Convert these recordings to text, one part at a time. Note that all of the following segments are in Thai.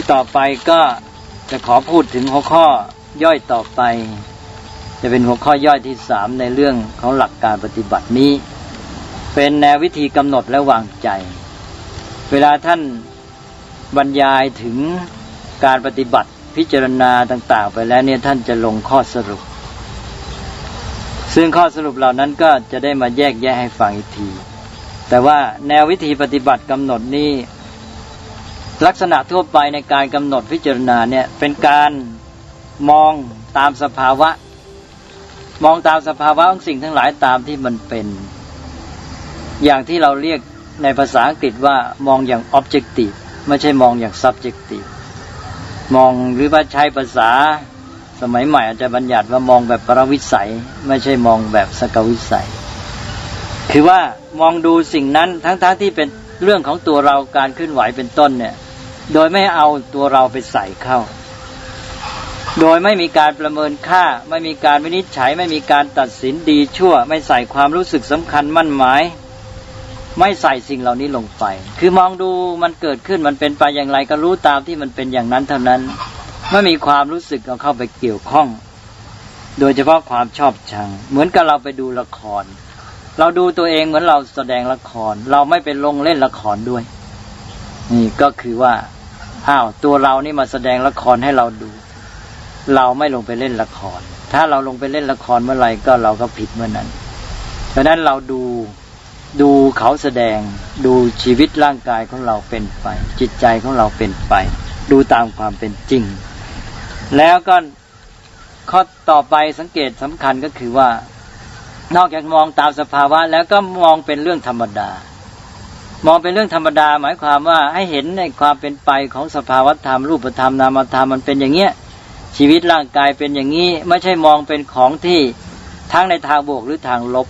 นี้ต่อไปก็จะขอพูดถึงหัวข้อย่อยต่อไป จะเป็นหัวข้อย่อยที่สามในเรื่องของหลักการปฏิบัตินี้ เป็นแนววิธีกำหนดและวางใจ เวลาท่านบรรยายถึงการปฏิบัติพิจารณาต่าง ๆ ไปแล้วเนี่ยท่านจะลงข้อสรุป ซึ่งข้อสรุปเหล่านั้นก็จะได้มาแยกแยะให้ฟังอีกที แต่ว่าแนววิธีปฏิบัติกำหนดนี้ ลักษณะทั่วไปในการกำหนดพิจารณาเนี่ยเป็นการมองตามสภาวะ มองตามสภาวะของสิ่งทั้งหลายตามที่มันเป็น อย่างที่เราเรียกในภาษาอังกฤษว่ามองอย่าง objective ไม่ใช่มองอย่าง subjective มองหรือว่าใช้ภาษาสมัยใหม่อาจจะบัญญัติว่ามองแบบปรวิสัย ไม่ใช่มองแบบสกวิสัย คือว่ามองดูสิ่งนั้นทั้งๆทที่เป็นเรื่องของตัวเราการเคลื่อนไหวเป็นต้นเนี่ย โดยไม่เอาตัวเราไปใส่เข้า โดยไม่มีการประเมินค่า ไม่มีการวินิจฉัย ไม่มีการตัดสินดีชั่ว ไม่ใส่ความรู้สึกสำคัญมั่นหมาย ไม่ใส่สิ่งเหล่านี้ลงไป คือมองดูมันเกิดขึ้นมันเป็นไปอย่างไรก็รู้ตามที่มันเป็นอย่างนั้นเท่านั้น ไม่มีความรู้สึกเอาเข้าไปเกี่ยวข้อง โดยเฉพาะความชอบชัง เหมือนกับเราไปดูละคร เราดูตัวเองเหมือนเราแสดงละคร เราไม่ไปลงเล่นละครด้วยนี่ก็คือว่า อ้าวตัวเรานี่มาแสดงละครให้เราดู เราไม่ลงไปเล่นละคร ถ้าเราลงไปเล่นละครเมื่อไหร่ก็เราก็ผิดเมื่อนั้นเพราะนั้นเราดูดูเขาแสดงดูชีวิตร่างกายของเราเป็นไป จิตใจของเราเป็นไป ดูตามความเป็นจริง แล้วก็ข้อต่อไปสังเกตสำคัญก็คือว่า นอกจากมองตามสภาวะแล้วก็มองเป็นเรื่องธรรมดา มองเป็นเรื่องธรรมดาหมายความว่าให้เห็นในความเป็นไปของสภาวธรรมรูปธรรมนามธรรมมันเป็นอย่างเงี้ยชีวิตร่างกายเป็นอย่างนี้ ไม่ใช่มองเป็นของที่ทั้งในทางบวกหรือทางลบ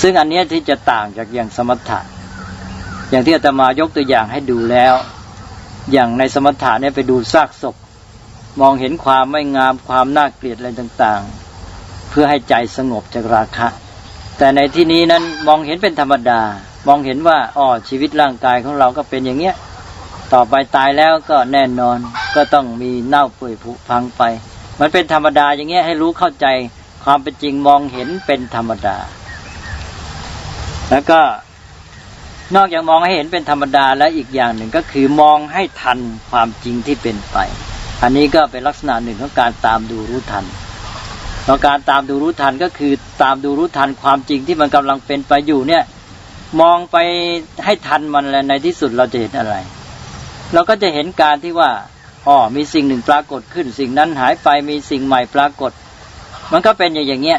ซึ่งอันนี้ที่จะต่างจากอย่างสมถะ อย่างที่อาตมายกตัวอย่างให้ดูแล้ว อย่างในสมถะเนี่ยไปดูซากศพ มองเห็นความไม่งามความน่าเกลียดอะไรต่าง ๆ เพื่อให้ใจสงบจากราคะ แต่ในที่นี้นั้นมองเห็นเป็นธรรมดา มองเห็นว่าอ๋อชีวิตร่างกายของเราก็เป็นอย่างเงี้ย ต่อไปตายแล้วก็แน่นอนก็ต้องมีเน่าเปื่อยผุพังไป มันเป็นธรรมดาอย่างเงี้ยให้รู้เข้าใจความเป็นจริงมองเห็นเป็นธรรมดา แล้วก็นอกจากมองให้เห็นเป็นธรรมดาแล้วอีกอย่างหนึ่งก็คือมองให้ทันความจริงที่เป็นไป อันนี้ก็เป็นลักษณะหนึ่งของการตามดูรู้ทัน เพราะการตามดูรู้ทันก็คือตามดูรู้ทันความจริงที่มันกำลังเป็นไปอยู่เนี่ย มองไปให้ทันมันแล้วในที่สุดเราจะเห็นอะไร เราก็จะเห็นการที่ว่าอ๋อมีสิ่งหนึ่งปรากฏขึ้น สิ่งนั้นหายไปมีสิ่งใหม่ปรากฏ มันก็เป็นอย่างเงี้ย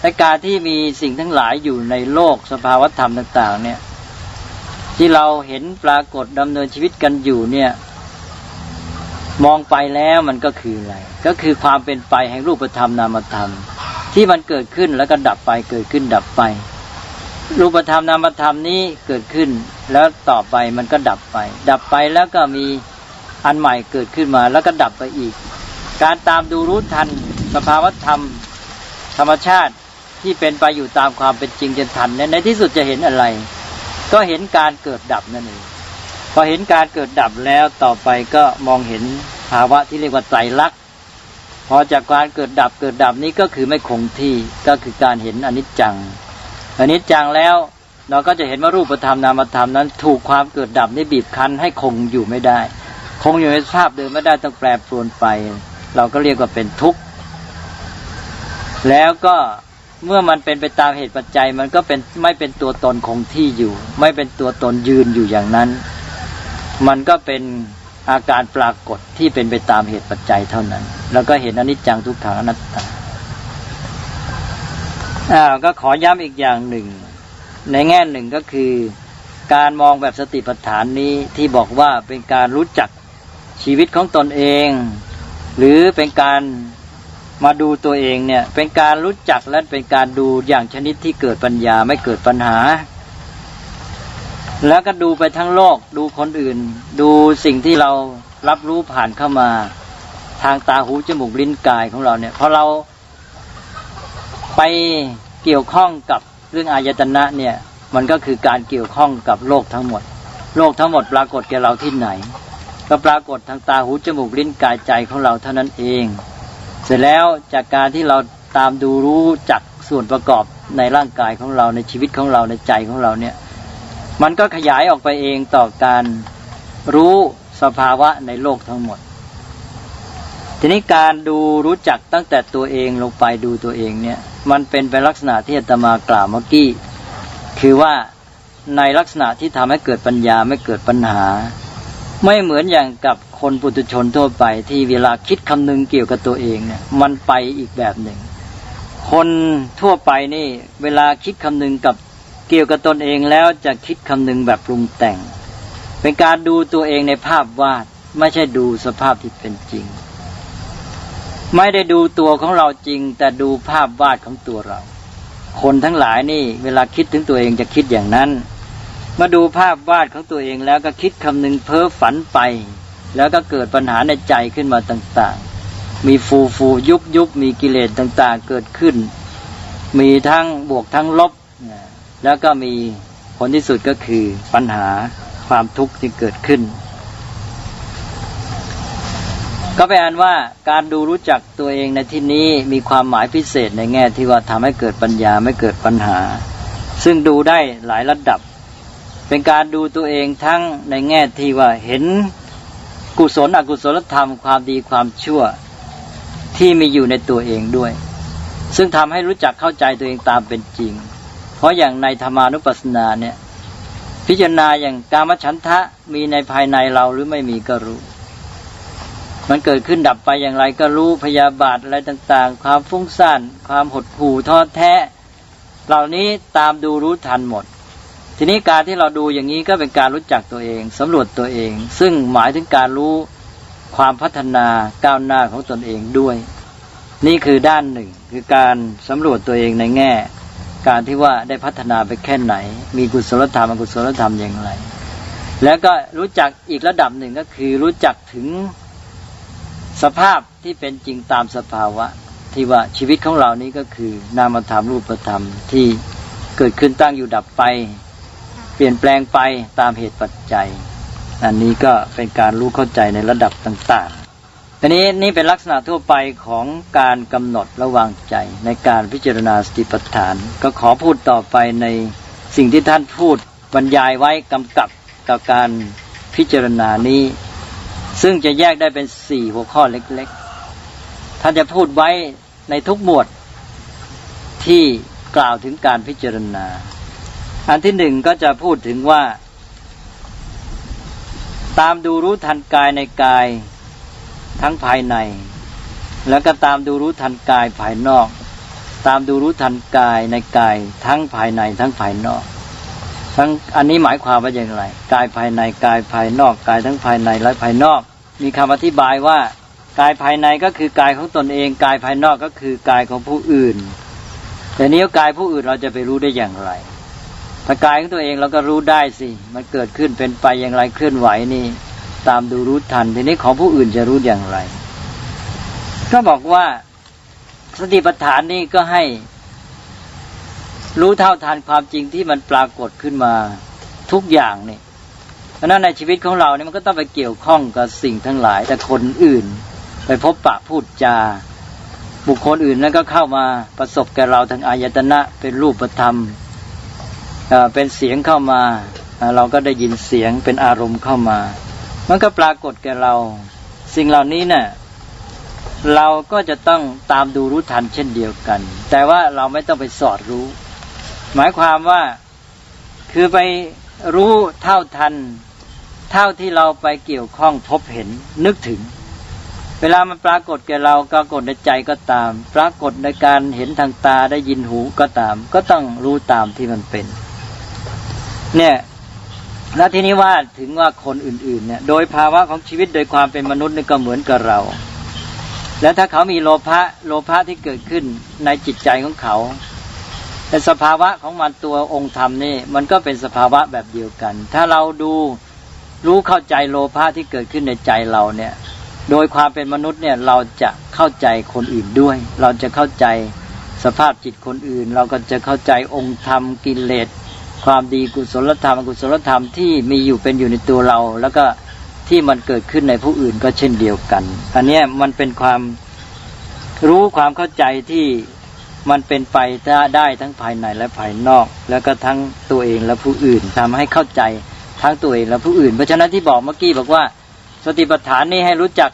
แต่การที่มีสิ่งทั้งหลายอยู่ในโลกสภาวธรรมต่าง ๆ เนี่ย ที่เราเห็นปรากฏดำเนินชีวิตกันอยู่เนี่ย มองไปแล้วมันก็คืออะไร ก็คือความเป็นไปแห่งรูปธรรมนามธรรม ที่มันเกิดขึ้นแล้วก็ดับไปเกิดขึ้นดับไป รูปธรรมนามธรรมนี้เกิดขึ้น แล้วต่อไปมันก็ดับไป ดับไปแล้วก็มีอันใหม่เกิดขึ้นมาแล้วก็ดับไปอีก การตามดูรู้ทันสภาวธรรม ธรรมชาติที่เป็นไปอยู่ตามความเป็นจริงจนทันเนี่ยในที่สุดจะเห็นอะไร ก็เห็นการเกิดดับนั่นเอง พอเห็นการเกิดดับแล้วต่อไปก็มองเห็นภาวะที่เรียกว่าไตรลักษณ์พอจากการเกิดดับเกิดดับนี้ก็คือไม่คงที่ก็คือการเห็นอนิจจังอนิจจังแล้วเราก็จะเห็นว่ารูปธรรมนามธรรมนั้น ถูกความเกิดดับนี้บีบคั้นให้คงอยู่ไม่ได้ คงอยู่ในสภาพเดิมไม่ได้ต้องแปรปรวนไป เราก็เรียกว่าเป็นทุกข์ แล้วก็เมื่อมันเป็นไปตามเหตุปัจจัยมันก็เป็นไม่เป็นตัวตนคงที่อยู่ ไม่เป็นตัวตนยืนอยู่อย่างนั้น มันก็เป็นอาการปรากฏที่เป็นไปตามเหตุปัจจัยเท่านั้น แล้วก็เห็นอนิจจังทุกขังอนัตตาอ้าวก็ขอย้ำอีกอย่างหนึ่ง ในแง่หนึ่งก็คือ การมองแบบสติปัฏฐานนี้ที่บอกว่าเป็นการรู้จักชีวิตของตนเอง หรือเป็นการมาดูตัวเองเนี่ย เป็นการรู้จักและเป็นการดูอย่างชนิดที่เกิดปัญญาไม่เกิดปัญหา แล้วก็ดูไปทั้งโลก ดูคนอื่น ดูสิ่งที่เรารับรู้ผ่านเข้ามา ทางตาหูจมูกลิ้นกายของเราเนี่ยพอเราไปเกี่ยวข้องกับเรื่องอายตนะเนี่ย มันก็คือการเกี่ยวข้องกับโลกทั้งหมด โลกทั้งหมดปรากฏแก่เราที่ไหน ก็ปรากฏทางตาหูจมูกลิ้นกายใจของเราเท่านั้นเอง เสร็จแล้วจากการที่เราตามดูรู้จักส่วนประกอบในร่างกายของเราในชีวิตของเราในใจของเราเนี่ย มันก็ขยายออกไปเองต่อการรู้สภาวะในโลกทั้งหมด ทีนี้การดูรู้จักตั้งแต่ตัวเองลงไปดูตัวเองเนี่ย มันเป็นเป็นลักษณะที่อาตมากล่าวเมื่อกี้ คือว่าในลักษณะที่ทำให้เกิดปัญญาไม่เกิดปัญหา ไม่เหมือนอย่างกับคนปุถุชนทั่วไป ที่เวลาคิดคำนึงเกี่ยวกับตัวเองเนี่ย มันไปอีกแบบหนึ่ง คนทั่วไปนี่ เวลาคิดคำนึงกับ เกี่ยวกับตนเองแล้วจะคิดคำนึงแบบปรุงแต่ง เป็นการดูตัวเองในภาพวาดไม่ใช่ดูสภาพที่เป็นจริง ไม่ได้ดูตัวของเราจริง แต่ดูภาพวาดของตัวเรา คนทั้งหลายนี่ เวลาคิดถึงตัวเองจะคิดอย่างนั้นมาดูภาพวาดของตัวเองแล้วก็คิดคำนึงเพ้อฝันไป แล้วก็เกิดปัญหาในใจขึ้นมาต่างๆ มีฟูฟูยุบยุบมีกิเลสต่างๆ เกิดขึ้น มีทั้งบวกทั้งลบ แล้วก็มีผลที่สุดก็คือปัญหาความทุกข์ที่เกิดขึ้น ก็ไปอ่านว่าการดูรู้จักตัวเองในที่นี้มีความหมายพิเศษในแง่ที่ว่าทำให้เกิดปัญญาไม่เกิดปัญหา ซึ่งดูได้หลายระดับ เป็นการดูตัวเองทั้งในแง่ที่ว่าเห็นกุศลอกุศลธรรมความดีความชั่วที่มีอยู่ในตัวเองด้วย ซึ่งทำให้รู้จักเข้าใจตัวเองตามเป็นจริง เพราะอย่างในธรรมานุปัสสนาเนี่ย พิจารณาอย่างกามฉันทะมีในภายในเราหรือไม่มีก็รู้ มันเกิดขึ้นดับไปอย่างไรก็รู้พยาบาทอะไรต่าง ๆ ความฟุ้งซ่านความหดหู่ท้อแท้ เหล่านี้ตามดูรู้ทันหมด ทีนี้การที่เราดูอย่างนี้ก็เป็นการรู้จักตัวเองสำรวจตัวเอง ซึ่งหมายถึงการรู้ความพัฒนาก้าวหน้าของตนเองด้วย นี่คือด้านหนึ่งคือการสำรวจตัวเองในแง่ การที่ว่าได้พัฒนาไปแค่ไหน มีกุศลธรรมอกุศลธรรมอย่างไร แล้วก็รู้จักอีกระดับหนึ่งก็คือรู้จักถึงสภาพที่เป็นจริงตามสภาวะ ที่ว่าชีวิตของเรานี้ก็คือนามธรรมรูปธรรมที่เกิดขึ้นตั้งอยู่ดับไป เปลี่ยนแปลงไปตามเหตุปัจจัย อันนี้ก็เป็นการรู้เข้าใจในระดับต่าง ๆอันนี้นี่เป็นลักษณะทั่วไปของการกำหนดระวางใจในการพิจารณาสติปัฏฐาน ก็ขอพูดต่อไปในสิ่งที่ท่านพูดบรรยายไว้กำกับกับการพิจารณานี้ ซึ่งจะแยกได้เป็นสี่หัวข้อเล็กๆ ท่านจะพูดไว้ในทุกหมวดที่กล่าวถึงการพิจารณา อันที่หนึ่งก็จะพูดถึงว่า ตามดูรู้ทันกายในกาย ทั้งภายใน แล้วก็ตามดูรู้ทันกายภายนอก ตามดูรู้ทันกายในกายทั้งภายในทั้งภายนอก ทั้งอันนี้หมายความว่าอย่างไร กายภายในกายภายนอก กายทั้งภายในและภายนอก มีคำอธิบายว่ากายภายในก็คือกายของตนเอง กายภายนอกก็คือกายของผู้อื่น แต่นี้กายผู้อื่นเราจะไปรู้ได้อย่างไรถ้ากายของตัวเองเราก็รู้ได้สิ มันเกิดขึ้นเป็นไปอย่างไรเคลื่อนไหวนี่ ตามดูรู้ทันทีนี้ของผู้อื่นจะรู้อย่างไร ก็บอกว่าสติปัฏฐานนี่ก็ให้ รู้เท่าทันความจริงที่มันปรากฏขึ้นมาทุกอย่างนี่เพราะนั้นในชีวิตของเราเนี่ยมันก็ต้องไปเกี่ยวข้องกับสิ่งทั้งหลาย แต่คนอื่น ไปพบปะพูดจา บุคคลอื่นนั้นก็เข้ามาประสบแก่เราทางอายตนะเป็นรูปธรรมเป็นเสียงเข้ามา เราก็ได้ยินเสียงเป็นอารมณ์เข้ามา มันก็ปรากฏแก่เรา สิ่งเหล่านี้เนี่ยเราก็จะต้องตามดูรู้ทันเช่นเดียวกัน แต่ว่าเราไม่ต้องไปสอดรู้ หมายความว่าคือไปรู้เท่าทัน เท่าที่เราไปเกี่ยวข้องพบเห็นนึกถึง เวลามันปรากฏแก่เราปรากฏในใจก็ตาม ปรากฏในการเห็นทางตาได้ยินหูก็ตาม ก็ต้องรู้ตามที่มันเป็น เนี่ย แล้วทีนี้ว่าถึงว่าคนอื่นๆ เนี่ย โดยภาวะของชีวิตโดยความเป็นมนุษย์นี่ก็เหมือนกับเรา แล้วถ้าเขามีโลภะโลภะที่เกิดขึ้นในจิตใจของเขาแต่สภาวะของมันตัวองค์ธรรมนี่มันก็เป็นสภาวะแบบเดียวกัน ถ้าเราดูรู้เข้าใจโลภะที่เกิดขึ้นในใจเราเนี่ย โดยความเป็นมนุษย์เนี่ยเราจะเข้าใจคนอื่นด้วย เราจะเข้าใจสภาพจิตคนอื่น เราก็จะเข้าใจองค์ธรรมกิเลส ความดีกุศลธรรมอกุศลธรรมที่มีอยู่เป็นอยู่ในตัวเรา แล้วก็ที่มันเกิดขึ้นในผู้อื่นก็เช่นเดียวกัน อันนี้มันเป็นความรู้ความเข้าใจที่มันเป็นไปได้ทั้งภายในและภายนอก แล้วก็ทั้งตัวเองและผู้อื่นทำให้เข้าใจทั้งตัวเองและผู้อื่น เพราะฉะนั้นที่บอกเมื่อกี้บอกว่า สติปัฏฐานนี่ให้รู้จัก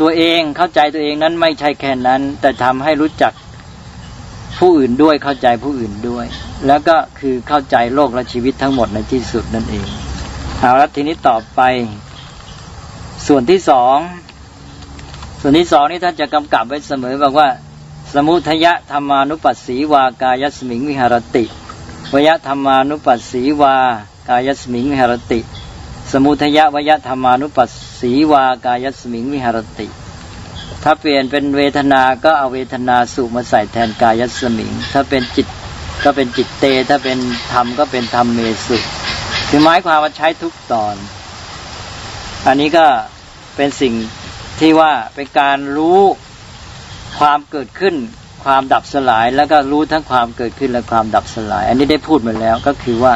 ตัวเองเข้าใจตัวเองนั้นไม่ใช่แค่นั้น แต่ทำให้รู้จัก ผู้อื่นด้วยเข้าใจผู้อื่นด้วย แล้วก็คือเข้าใจโลกและชีวิตทั้งหมดในที่สุดนั่นเองเอาละทีนี้ต่อไป ส่วนที่สองส่วนที่สองนี่ท่านจะกำกับไว้เสมอบอกว่า สมุทยะธรรมานุปัสสีวากายสมิงวิหารติวยธรรมานุปัสสีวากายสมิงวิหารติ สมุทยะวยธรรมานุปัสสีวากายสมิงวิหารติ ถ้าเปลี่ยนเป็นเวทนา ก็เอาเวทนาสุมาใส่แทนกายสมิง ถ้าเป็นจิตก็เป็นจิตเต ถ้าเป็นธรรมก็เป็นธรรมเมสุคือหมายความว่าใช้ทุกตอน อันนี้ก็เป็นสิ่งที่ว่าเป็นการรู้ความเกิดขึ้น ความดับสลาย แล้วก็รู้ทั้งความเกิดขึ้นและความดับสลาย อันนี้ได้พูดมาแล้วก็คือว่า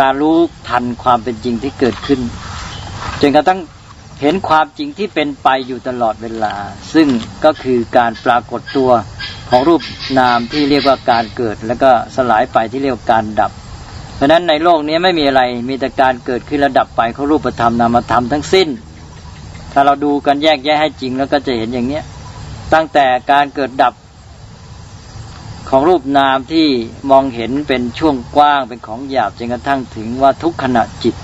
การรู้ทันความเป็นจริงที่เกิดขึ้นจนกระทั่ง เห็นความจริงที่เป็นไปอยู่ตลอดเวลา ซึ่งก็คือการปรากฏตัวของรูปนามที่เรียกว่าการเกิด แล้วก็สลายไปที่เรียกว่าการดับ เพราะฉะนั้นในโลกนี้ไม่มีอะไรมีแต่การเกิดขึ้นและดับไปของรูปธรรมนามธรรมทั้งสิ้น ถ้าเราดูกันแยกแยะให้จริงแล้วก็จะเห็นอย่างเนี้ยตั้งแต่การเกิดดับของรูปนามที่มองเห็นเป็นช่วงกว้างเป็นของหยาบจนกระทั่งถึงว่าทุกขณะจิต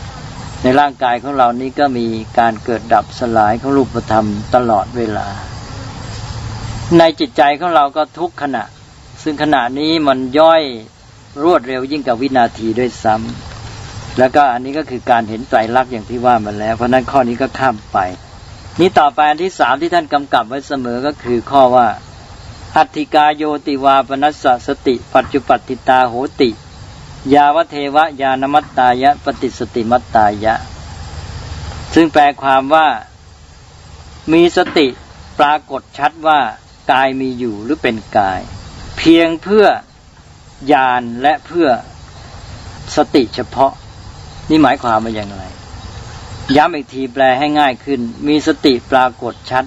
ในร่างกายของเรานี้ก็มีการเกิดดับสลายของรูปธรรมตลอดเวลา ในจิตใจของเราก็ทุกขณะ ซึ่งขณะนี้มันย่อยรวดเร็วยิ่งกับวินาทีด้วยซ้ำแล้วก็อันนี้ก็คือการเห็นไตรลักษณ์อย่างที่ว่ามาแล้ว เพราะนั้นข้อนี้ก็ข้ามไป นี่ต่อไปอันที่สามที่ท่านกำกับไว้เสมอก็คือข้อว่าอัตถิกาโยติวาปนัสสสติ ปัจจุปัติตาโหติ ยาวเทวะยานมัตตายะ ปฏิสติมัตตายะ ซึ่งแปลความว่า มีสติปรากฏชัดว่ากายมีอยู่หรือเป็นกาย เพียงเพื่อญาณและเพื่อสติเฉพาะ นี่หมายความว่าอย่างไร ย้ำอีกทีแปลให้ง่ายขึ้น มีสติปรากฏชัด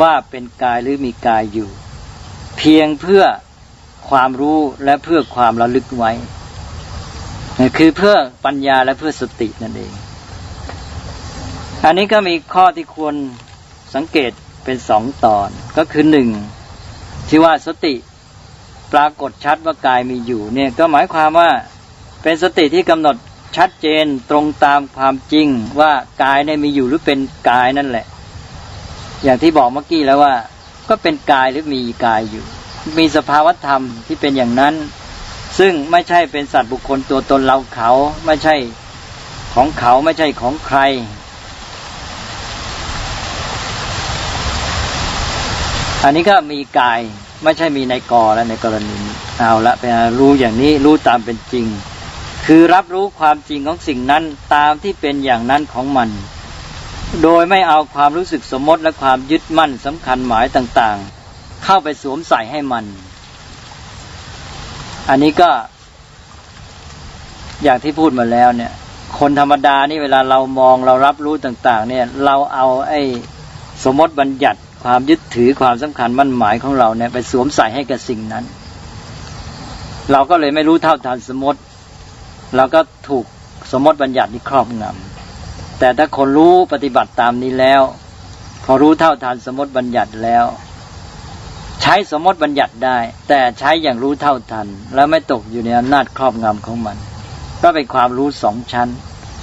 ว่าเป็นกายหรือมีกายอยู่ เพียงเพื่อ ความรู้และเพื่อความระลึกไว้ คือเพื่อปัญญาและเพื่อสตินั่นเอง อันนี้ก็มีข้อที่ควรสังเกตเป็นสองตอน ก็คือหนึ่งที่ว่าสติปรากฏชัดว่ากายมีอยู่เนี่ยก็หมายความว่าเป็นสติที่กำหนดชัดเจนตรงตามความจริงว่ากายเนี่ยมีอยู่หรือเป็นกายนั่นแหละ อย่างที่บอกเมื่อกี้แล้วว่า ก็เป็นกายหรือมีกายอยู่ มีสภาวธรรมที่เป็นอย่างนั้น ซึ่งไม่ใช่เป็นสัตว์บุคคลตัวตนเราเขาไม่ใช่ของเขาไม่ใช่ของใคร อันนี้ก็มีกายไม่ใช่มีในกอแล้วในกรณีนี้เอาละไปรู้อย่างนี้รู้ตามเป็นจริง คือรับรู้ความจริงของสิ่งนั้นตามที่เป็นอย่างนั้นของมัน โดยไม่เอาความรู้สึกสมมติและความยึดมั่นสำคัญหมายต่างๆ เข้าไปสวมใส่ให้มัน อันนี้ก็ อย่างที่พูดมาแล้วเนี่ย คนธรรมดานี่เวลาเรามองเรารับรู้ต่าง ๆ เนี่ย เราเอาไอ้สมมติบัญญัติความยึดถือความสำคัญมั่นหมายของเราเนี่ยไปสวมใส่ให้กับสิ่งนั้น เราก็เลยไม่รู้เท่าทันสมมติ เราก็ถูกสมมติบัญญัตินี้ครอบงำแต่ถ้าคนรู้ปฏิบัติตามนี้แล้ว พอรู้เท่าทันสมมติบัญญัติแล้ว ใช้สมมติบัญญัติได้ แต่ใช้อย่างรู้เท่าทัน แล้วไม่ตกอยู่ในอำนาจครอบงำของมัน ก็เป็นความรู้สองชั้น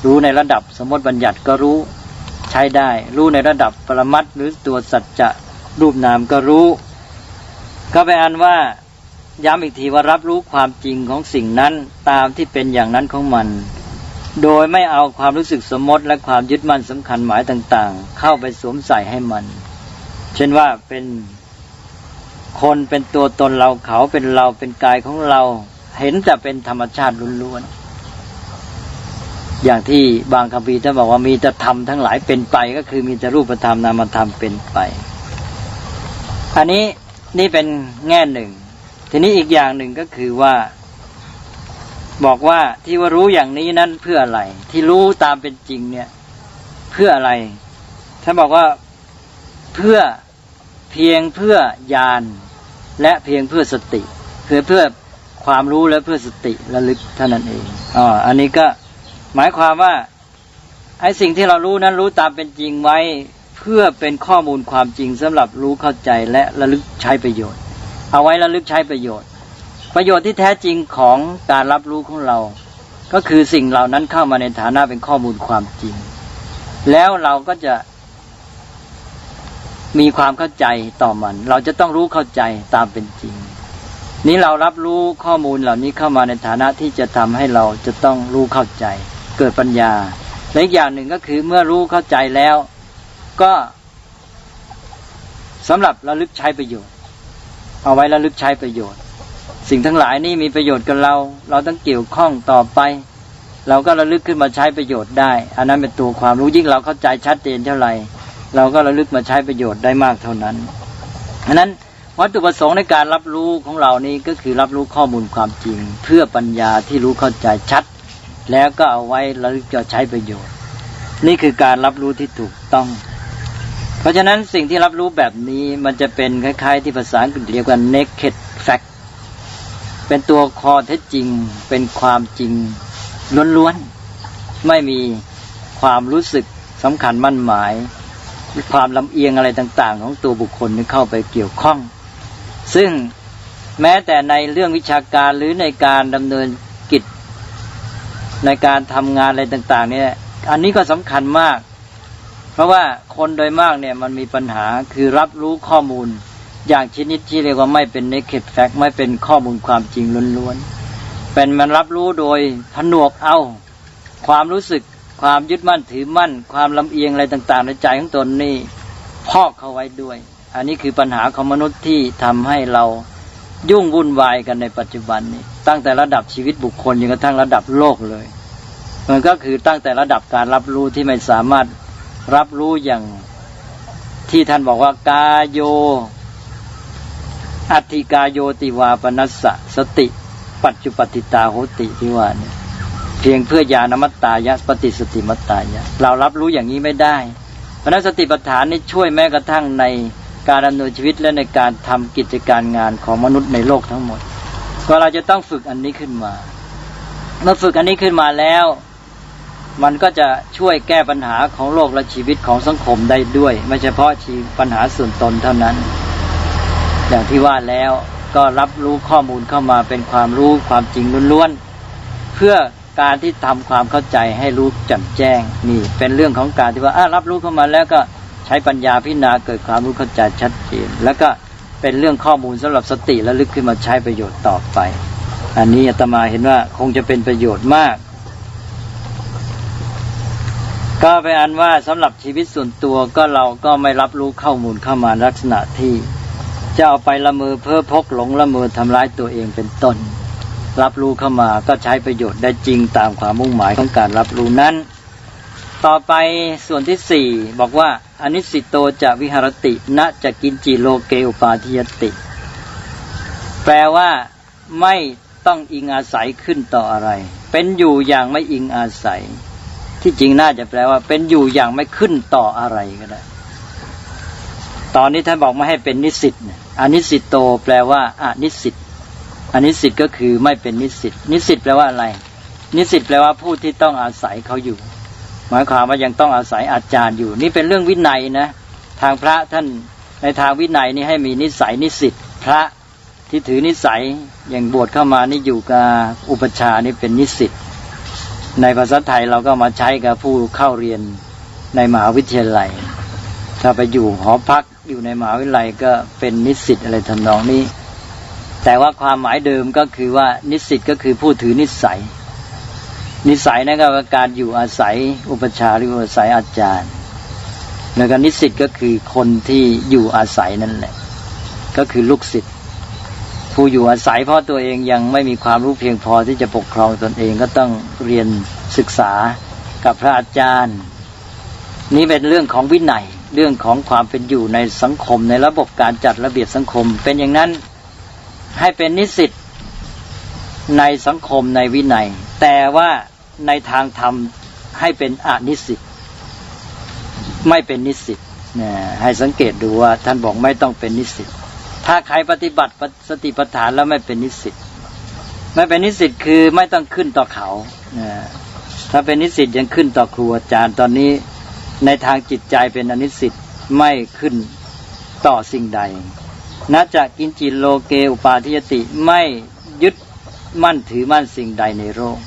รู้ในระดับสมมติบัญญัติก็รู้ ใช้ได้ รู้ในระดับปรมัตหรือตัวสัจจะรูปนามก็รู้ ก็ไปอันว่าย้ำอีกทีว่ารับรู้ความจริงของสิ่งนั้นตามที่เป็นอย่างนั้นของมัน โดยไม่เอาความรู้สึกสมมติและความยึดมั่นสำคัญหมายต่างๆ เข้าไปสวมใส่ให้มัน เช่นว่าเป็น คนเป็นตัวตนเราเขาเป็นเราเป็นกายของเรา เห็นแต่เป็นธรรมชาติล้วนๆอย่างที่บางคำพีท่านบอกว่ามีแต่ธรรมทั้งหลายเป็นไป ก็คือมีแต่รูปธรรมนามธรรมเป็นไป อันนี้นี่เป็นแง่หนึ่ง ทีนี้อีกอย่างหนึ่งก็คือว่า บอกว่าที่ว่ารู้อย่างนี้นั้นเพื่ออะไร ที่รู้ตามเป็นจริงเนี่ย เพื่ออะไรท่านบอกว่าเพื่อ เพียงเพื่อญาณและเพียงเพื่อสติเพื่อเพื่อความรู้และเพื่อสติระลึกเท่านั้นเองอ๋ออันนี้ก็หมายความว่าไอ้สิ่งที่เรารู้นั้นรู้ตามเป็นจริงไว้ เพื่อเป็นข้อมูลความจริงสำหรับรู้เข้าใจและระลึกใช้ประโยชน์ เอาไว้ระลึกใช้ประโยชน์ ประโยชน์ที่แท้จริงของการรับรู้ของเรา ก็คือสิ่งเหล่านั้นเข้ามาในฐานะเป็นข้อมูลความจริง แล้วเราก็จะ มีความเข้าใจต่อมัน เราจะต้องรู้เข้าใจตามเป็นจริง นี้เรารับรู้ข้อมูลเหล่านี้เข้ามาในฐานะที่จะทำให้เราจะต้องรู้เข้าใจ เกิดปัญญาและอีกอย่างหนึ่งก็คือเมื่อรู้เข้าใจแล้ว ก็สำหรับระลึกใช้ประโยชน์ เอาไว้ระลึกใช้ประโยชน์ สิ่งทั้งหลายนี่มีประโยชน์กับเรา เราต้องเกี่ยวข้องต่อไปเราก็ระลึกขึ้นมาใช้ประโยชน์ได้ อันนั้นเป็นตัวความรู้ยิ่งเราเข้าใจชัดเจนเท่าไหร่ เราก็ระลึกมาใช้ประโยชน์ได้มากเท่านั้นอันนั้นวัตถุประสงค์ในการรับรู้ของเรานี้ก็คือรับรู้ข้อมูลความจริง เพื่อปัญญาที่รู้เข้าใจชัด แล้วก็เอาไว้ระลึกจะใช้ประโยชน์ นี่คือการรับรู้ที่ถูกต้อง เพราะฉะนั้นสิ่งที่รับรู้แบบนี้มันจะเป็นคล้าย ๆ ที่ภาษาอังกฤษเรียกว่า naked fact เป็นตัวคอเท็จจริง เป็นความจริงล้วนๆไม่มีความรู้สึกสำคัญมั่นหมาย ความลำเอียงอะไรต่าง ๆ ของตัวบุคคลที่เข้าไปเกี่ยวข้อง ซึ่งแม้แต่ในเรื่องวิชาการหรือในการดำเนินกิจ ในการทำงานอะไรต่าง ๆ เนี่ย อันนี้ก็สำคัญมาก เพราะว่าคนโดยมากเนี่ยมันมีปัญหาคือรับรู้ข้อมูล อย่างชนิดที่เรียกว่าไม่เป็น naked fact ไม่เป็นข้อมูลความจริงล้วนๆเป็นมันรับรู้โดยผนวกเอา ความรู้สึก ความยึดมั่นถือมั่น ความลำเอียงอะไรต่างๆ ในใจของตนนี่พอกเข้าไว้ด้วย อันนี้คือปัญหาของมนุษย์ที่ทำให้เรายุ่งวุ่นวายกันในปัจจุบันนี้ ตั้งแต่ระดับชีวิตบุคคลจนกระทั่งระดับโลกเลย มันก็คือตั้งแต่ระดับการรับรู้ที่ไม่สามารถรับรู้อย่างที่ท่านบอกว่ากาโย อัติกาโยติวาปนัสสะสติ ปัจจุปฏิตาโหติที่ว่าเนี่ย เพียงเพื่อญาณมัตตายะปฏิสติมัตตายะ เรารับรู้อย่างนี้ไม่ได้ เพราะนั้นสติปัฏฐานนี่ช่วยแม้กระทั่งในการดำเนินชีวิตและในการทำกิจการงานของมนุษย์ในโลกทั้งหมด ก็เราจะต้องฝึกอันนี้ขึ้นมา เมื่อฝึกอันนี้ขึ้นมาแล้ว มันก็จะช่วยแก้ปัญหาของโลกและชีวิตของสังคมได้ด้วย ไม่เฉพาะชีปัญหาส่วนตนเท่านั้น อย่างที่ว่าแล้วก็รับรู้ข้อมูลเข้ามาเป็นความรู้ความจริงล้วนๆเพื่อ การที่ทำความเข้าใจให้รู้แจ่มแจ้งนี่เป็นเรื่องของการที่ว่ารับรู้เข้ามาแล้วก็ใช้ปัญญาพิจารณาเกิดความรู้เข้าใจชัดเจนแล้วก็เป็นเรื่องข้อมูลสำหรับสติและลึกขึ้นมาใช้ประโยชน์ต่อไป อันนี้อาตมาเห็นว่าคงจะเป็นประโยชน์มาก ก็ไปอันว่าสำหรับชีวิตส่วนตัวก็เราก็ไม่รับรู้ข้อมูลเข้ามาลักษณะที่จะเอาไปละเมอเพ้อพกหลงละเมอทำร้ายตัวเองเป็นต้น รับรู้เข้ามาก็ใช้ประโยชน์ได้จริงตามความมุ่งหมายของการรับรู้นั้น ต่อไปส่วนที่สี่บอกว่าอนิสิตโตจะวิหารติณจะกินจิโลเกอุปาทิยติ แปลว่าไม่ต้องอิงอาศัยขึ้นต่ออะไร เป็นอยู่อย่างไม่อิงอาศัย ที่จริงน่าจะแปลว่า เป็นอยู่อย่างไม่ขึ้นต่ออะไรก็ได้ตอนนี้ท่านบอกไม่ให้เป็นนิสิตอนิสิตโต แปลว่าอนิสิต อนนิสิตก็คือไม่เป็นนิสิตนิสิตแปลว่าอะไร นิสิตแปลว่าผู้ที่ต้องอาศัยเขาอยู่ หมายความว่ายังต้องอาศัยอาจารย์อยู่ นี่เป็นเรื่องวินัยนะ ทางพระท่านในทางวินัยนี่ให้มีนิสัยนิสิตพระที่ถือนิสัยอย่างบวชเข้ามานี่อยู่กับอุปชานี่เป็นนิสิตในภาษาไทยเราก็มาใช้กับผู้เข้าเรียนในมหาวิทยาลัย ถ้าไปอยู่หอพักอยู่ในมหาวิทยาลัยก็เป็นนิสิตอะไรทำนองนี้ แต่ว่าความหมายเดิมก็คือว่านิสิตก็คือผู้ถือนิสัย นิสัยนั่นก็การอยู่อาศัยอุปชาหรืออาศัยอาจารย์ แล้วก็นิสิตก็คือคนที่อยู่อาศัยนั่นแหละ ก็คือลูกศิษย์ผู้อยู่อาศัยเพราะตัวเองยังไม่มีความรู้เพียงพอที่จะปกครองตนเองก็ต้องเรียนศึกษากับพระอาจารย์ นี่เป็นเรื่องของวินัยเรื่องของความเป็นอยู่ในสังคมในระบบการจัดระเบียบสังคม เป็นอย่างนั้น ให้เป็นนิสิตในสังคมในวินัย แต่ว่าในทางธรรมให้เป็นอนิสิตไม่เป็นนิสิตนะให้สังเกตดูว่า ท่านบอกไม่ต้องเป็นนิสิตถ้าใครปฏิบัติสติปัฏฐานแล้วไม่เป็นนิสิตไม่เป็นนิสิตคือไม่ต้องขึ้นต่อเขานะถ้าเป็นนิสิตยังขึ้นต่อครูอาจารย์ตอนนี้ในทางจิตใจเป็นอนิสิตไม่ขึ้นต่อสิ่งใด น่าจะกินจิตโลเกอุปาทิยติไม่ยึดมั่นถือมั่นสิ่งใดในโลก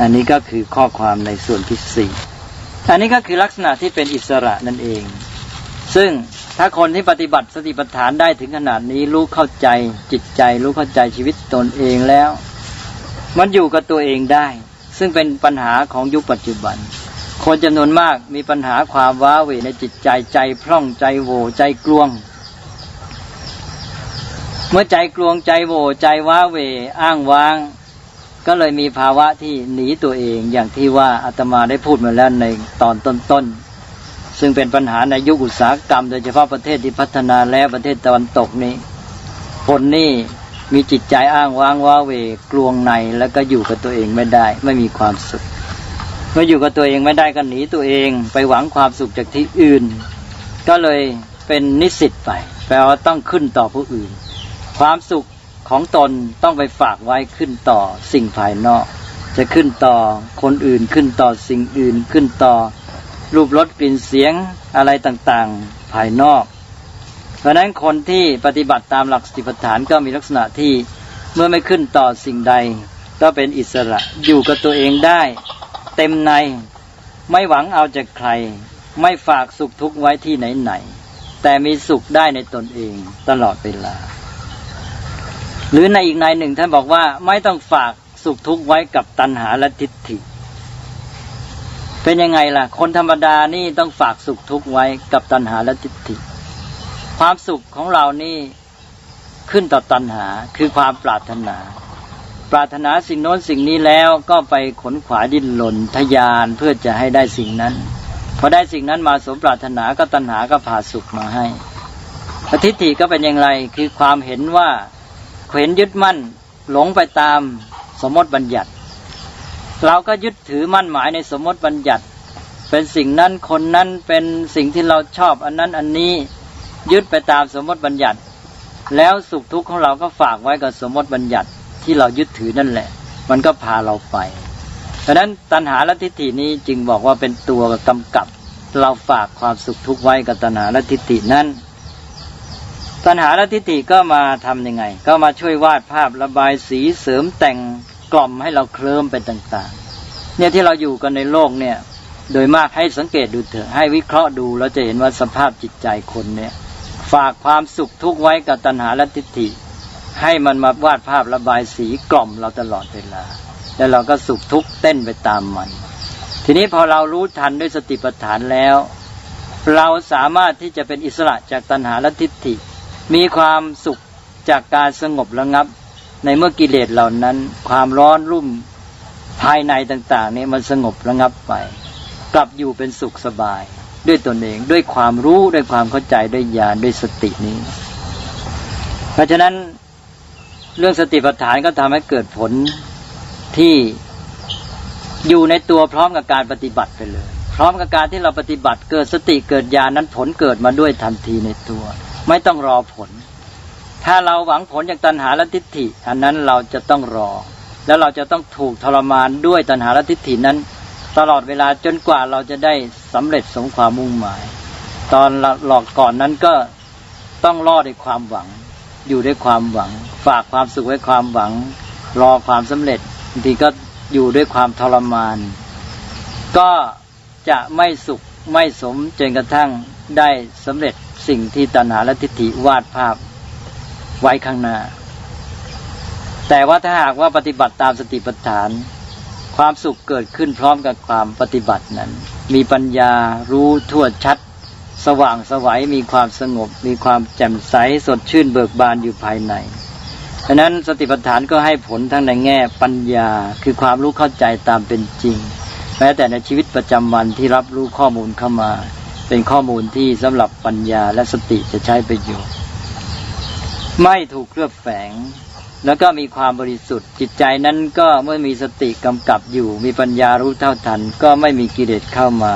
อันนี้ก็คือข้อความในส่วนที่สี่อันนี้ก็คือลักษณะที่เป็นอิสระนั่นเอง ซึ่งถ้าคนที่ปฏิบัติสติปัฏฐานได้ถึงขนาดนี้รู้เข้าใจจิตใจ รู้เข้าใจชีวิตตนเองแล้ว มันอยู่กับตัวเองได้ ซึ่งเป็นปัญหาของยุคปัจจุบัน คนจำนวนมากมีปัญหาความว้าเหวในจิตใจใจพร่องใจโหวใจกลวง เมื่อใจกลวงใจโวใจว้าเวอ้างว้าง ก็เลยมีภาวะที่หนีตัวเองอย่างที่ว่าอาตมาได้พูดมาแล้วในตอนต้นๆซึ่งเป็นปัญหาในยุคอุตสาหกรรม โดยเฉพาะประเทศที่พัฒนาแล้วประเทศตะวันตกนี้คนนี่มีจิตใจอ้างว้างว้าเวกลวงในแล้วก็อยู่กับตัวเองไม่ได้ ไม่มีความสุขเมื่ออยู่กับตัวเองไม่ได้ก็หนีตัวเองไปหวังความสุขจากที่อื่น ก็เลยเป็นนิสิตไปแปลว่าต้องขึ้นต่อผู้อื่น ความสุขของตนต้องไปฝากไว้ขึ้นต่อสิ่งภายนอก จะขึ้นต่อคนอื่นขึ้นต่อสิ่งอื่นขึ้นต่อ รูปรสกลิ่นเสียงอะไรต่างๆภายนอก เพราะฉะนั้นคนที่ปฏิบัติตามหลักสติปัฏฐานก็มีลักษณะที่เมื่อไม่ขึ้นต่อสิ่งใด ก็เป็นอิสระอยู่กับตัวเองได้ เต็มในไม่หวังเอาจากใคร ไม่ฝากสุขทุกข์ไว้ที่ไหนๆแต่มีสุขได้ในตนเองตลอดเวลา หรือในอีกในหนึ่งท่านบอกว่าไม่ต้องฝากสุขทุกข์ไว้กับตัณหาและทิฏฐิ เป็นยังไงล่ะ คนธรรมดานี่ต้องฝากสุขทุกข์ไว้กับตัณหาและทิฏฐิ ความสุขของเรานี่ขึ้นต่อตัณหาคือความปรารถนา ปรารถนาสิ่งโน้นสิ่งนี้แล้วก็ไปขนขวายดิ้นหล่นทยานเพื่อจะให้ได้สิ่งนั้นพอได้สิ่งนั้นมาสมปรารถนาก็ตัณหาก็พาสุขมาให้ทิฏฐิก็เป็นอย่างไรคือความเห็นว่า เห็นยึดมั่น หลงไปตามสมมติบัญญัติ เราก็ยึดถือมั่นหมายในสมมติบัญญัติ เป็นสิ่งนั้นคนนั้นเป็นสิ่งที่เราชอบอันนั้นอันนี้ยึดไปตามสมมติบัญญัติ แล้วสุขทุกข์ของเราก็ฝากไว้กับสมมติบัญญัติที่เรายึดถือนั่นแหละ มันก็พาเราไปดังนั้นตัณหาและทิฏฐินี้จึงบอกว่าเป็นตัวกำกับ เราฝากความสุขทุกข์ไว้กับตัณหาและทิฏฐินั้น ตัณหาและทิฏฐิก็มาทํำยังไง ก็มาช่วยวาดภาพระบายสีเสริมแต่งกล่อมให้เราเคลิ้มไปต่างๆ เนี่ยที่เราอยู่กันในโลกเนี่ย โดยมากให้สังเกตดูเถอะให้วิเคราะห์ดูเราจะเห็นว่าสภาพจิตใจคนเนี่ย ฝากความสุขทุกข์ไว้กับตัณหาและทิฏฐิ ให้มันมาวาดภาพระบายสีกล่อมเราตลอดเวลา แล้วเราก็สุขทุกข์เต้นไปตามมัน ทีนี้พอเรารู้ทันด้วยสติปัฏฐานแล้ว เราสามารถที่จะเป็นอิสระจากตัณหาและทิฏฐิ มีความสุขจากการสงบระงับ ในเมื่อกิเลสเหล่านั้น ความร้อนรุ่มภายในต่างๆนี่มันสงบระงับไป กลับอยู่เป็นสุขสบาย ด้วยตนเองด้วยความรู้ด้วยความเข้าใจด้วยญาณด้วยสตินี้ เพราะฉะนั้นเรื่องสติปัฏฐานก็ทำให้เกิดผลที่อยู่ในตัวพร้อมกับการปฏิบัติไปเลย พร้อมกับการที่เราปฏิบัติเกิดสติเกิดญาณนั้นผลเกิดมาด้วยทันทีในตัว ไม่ต้องรอผล ถ้าเราหวังผลจากตัณหาและทิฏฐิ อันนั้นเราจะต้องรอ แล้วเราจะต้องถูกทรมานด้วยตัณหาและทิฏฐินั้น ตลอดเวลาจนกว่าเราจะได้สำเร็จสมความมุ่งหมาย ตอนหลอกก่อนนั้นก็ต้องรอด้วยความหวัง อยู่ด้วยความหวัง ฝากความสุขไว้ความหวัง รอความสำเร็จบางทีก็อยู่ด้วยความทรมาน ก็จะไม่สุขไม่สมจนกระทั่งได้สำเร็จ สิ่งที่ตัณหาและทิฏฐิวาดภาพไว้ข้างหน้า แต่ว่าถ้าหากว่าปฏิบัติตามสติปัฏฐาน ความสุขเกิดขึ้นพร้อมกับความปฏิบัตินั้น มีปัญญารู้ทั่วชัด สว่างสวัยมีความสงบ มีความแจ่มใสสดชื่นเบิกบานอยู่ภายในฉะนั้นสติปัฏฐานก็ให้ผลทั้งในแง่ปัญญาคือความรู้เข้าใจตามเป็นจริงแม้แต่ในชีวิตประจำวันที่รับรู้ข้อมูลเข้ามา เป็นข้อมูลที่สำหรับปัญญาและสติจะใช้ประโยชน์ ไม่ถูกเคลือบแฝง แล้วก็มีความบริสุทธิ์ จิตใจนั้นก็เมื่อมีสติกำกับอยู่ มีปัญญารู้เท่าทัน ก็ไม่มีกิเลสเข้ามา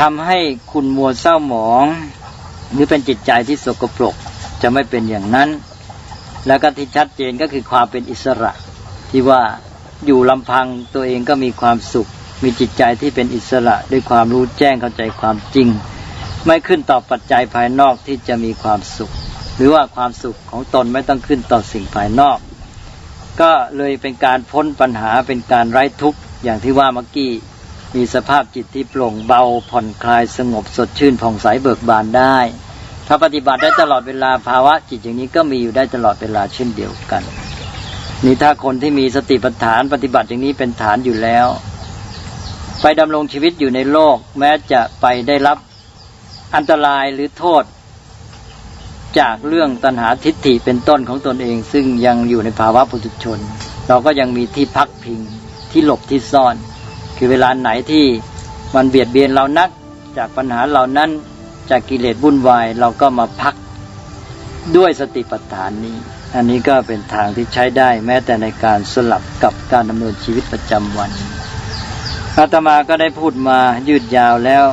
ทำให้คุณมัวเศร้าหมอง หรือเป็นจิตใจที่สกปรกจะไม่เป็นอย่างนั้น แล้วก็ที่ชัดเจนก็คือความเป็นอิสระ ที่ว่าอยู่ลำพังตัวเองก็มีความสุข มีจิตใจที่เป็นอิสระด้วยความรู้แจ้งเข้าใจความจริง ไม่ขึ้นต่อปัจจัยภายนอกที่จะมีความสุข หรือว่าความสุขของตนไม่ต้องขึ้นต่อสิ่งภายนอก ก็เลยเป็นการพ้นปัญหาเป็นการไร้ทุกข์อย่างที่ว่าเมื่อกี้มีสภาพจิตที่โปร่งเบาผ่อนคลายสงบสดชื่นผ่องใสเบิกบานได้ ถ้าปฏิบัติได้ตลอดเวลาภาวะจิตอย่างนี้ก็มีอยู่ได้ตลอดเวลาเช่นเดียวกัน นี่ถ้าคนที่มีสติปัฏฐานปฏิบัติอย่างนี้เป็นฐานอยู่แล้ว ไปดำรงชีวิตอยู่ในโลก แม้จะไปได้รับอันตรายหรือโทษ จากเรื่องตัณหาทิฏฐิเป็นต้นของตนเอง ซึ่งยังอยู่ในภาวะปุถุชน เราก็ยังมีที่พักพิงที่หลบที่ซ่อน คือเวลาไหนที่มันเบียดเบียนเรานัก จากปัญหาเหล่านั้นจากกิเลสวุ่นวายเราก็มาพักด้วยสติปัฏฐานนี้ อันนี้ก็เป็นทางที่ใช้ได้แม้แต่ในการสลับกับการดำเนินชีวิตประจำวัน อาตมาก็ได้พูดมายืดยาวแล้ว